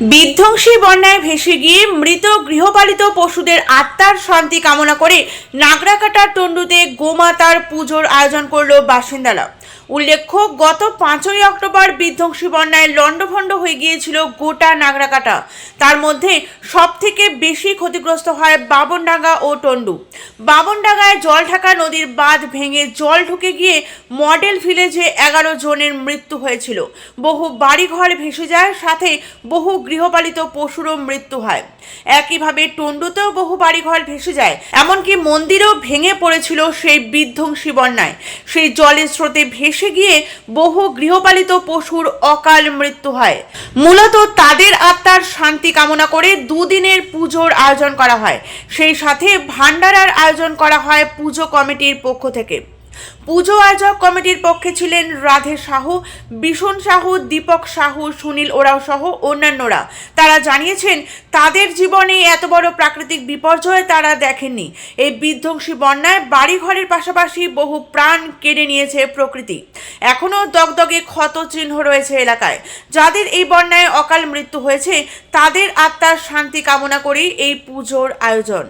বিধ্বংসী বন্যায় ভেসে গিয়ে মৃত গৃহপালিত পশুদের আত্মার শান্তি কামনা করে নাগরাকাটার তন্ডুতে গোমাতার পুজোর আয়োজন করল বাসিন্দারা। উল্লেখ্য, গত পাঁচই অক্টোবর বিধ্বংসী বন্যায় লণ্ডভণ্ড হয়ে গিয়েছিল গোটা নাগরাকাটা। তার মধ্যে সব থেকে বেশি ক্ষতিগ্রস্ত হয় বাবনডাঙ্গা ও টন্ডু। বাবনডাঙ্গায় জলঢাকা নদীর বাঁধ ভেঙে জল ঢুকে গিয়ে মডেল ভিলেজে এগারো জনের মৃত্যু হয়েছিল। বহু বাড়িঘর ভেসে যায়, সাথে বহু গৃহপালিত পশুরও মৃত্যু হয়। একইভাবে টন্ডুতেও বহু বাড়িঘর ভেসে যায়, এমনকি মন্দিরও ভেঙে পড়েছিল সেই বিধ্বংসী বন্যায়। সেই জলের স্রোতে ভেসে গিয়ে বহু গৃহপালিত পশুর অকাল মৃত্যু হয়। মূলত তাদের আত্মার শান্তি কামনা করে দুদিনের পুজোর আয়োজন করা হয়। সেই সাথে ভান্ডারার আয়োজন করা হয় পুজো কমিটির পক্ষ থেকে। পুজো আয়োজক কমিটির পক্ষে ছিলেন রাধে সাহু বিশন সাহু, দীপক সাহু, সুনীল ওরাও সহ অন্যান্যরা। তারা জানিয়েছেন, তাদের জীবনে এত বড় প্রাকৃতিক বিপর্যয় তারা দেখেননি। এই বিধ্বংসী বন্যায় বাড়িঘরের পাশাপাশি বহু প্রাণ কেড়ে নিয়েছে প্রকৃতি। এখনও দগদগে ক্ষত চিহ্ন রয়েছে এলাকায়। যাদের এই বন্যায় অকাল মৃত্যু হয়েছে, তাদের আত্মার শান্তি কামনা করেই এই পুজোর আয়োজন।